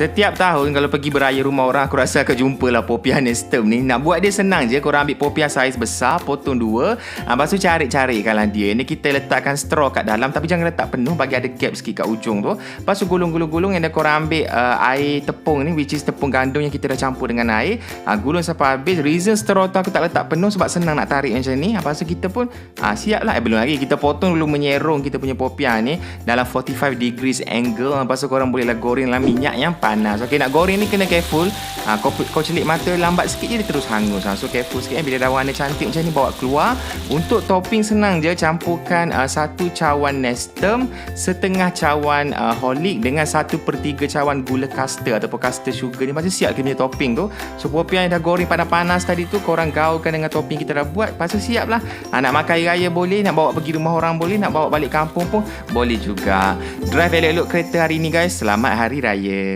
Setiap tahun kalau pergi beraya rumah orang Aku rasa akan jumpa lah popiah nestem ni. Nak buat dia senang je Korang ambil popiah saiz besar Potong dua. Ha, Lepas tu carik-carikkan lah dia. Ni kita letakkan straw kat dalam Tapi jangan letak penuh Bagi ada gap sikit kat ujung tu. Lepas tu gulung-gulung-gulung Yang dah korang ambil uh, air tepung ni Which is tepung gandum yang kita dah campur dengan air. Ha, Gulung sampai habis. Reason straw tu aku tak letak penuh Sebab senang nak tarik macam ni. Lepas tu kita pun ha, Siap lah. Eh, Belum lagi Kita potong dulu menyerong Kita punya popiah ni Dalam 45 degrees angle. Lepas tu korang boleh lah goreng dalam minyak yang panas Okay nak goreng ni kena careful. Ha, kau, kau celik mata lambat sikit je dia terus hangus. Ha. So careful sikit eh. Bila dah warna cantik macam ni bawa keluar. Untuk topping senang je. Campurkan uh, satu cawan nestem Setengah cawan uh, holik Dengan satu per tiga cawan gula custard Ataupun custard sugar ni. Macam siap kita punya topping tu. So popiah yang dah goreng panas-panas tadi tu Korang gaulkan dengan topping kita dah buat. Tu siap lah ha, Nak makan air raya boleh Nak bawa pergi rumah orang boleh Nak bawa balik kampung pun boleh juga. Drive elok-elok kereta hari ni guys. Selamat Hari Raya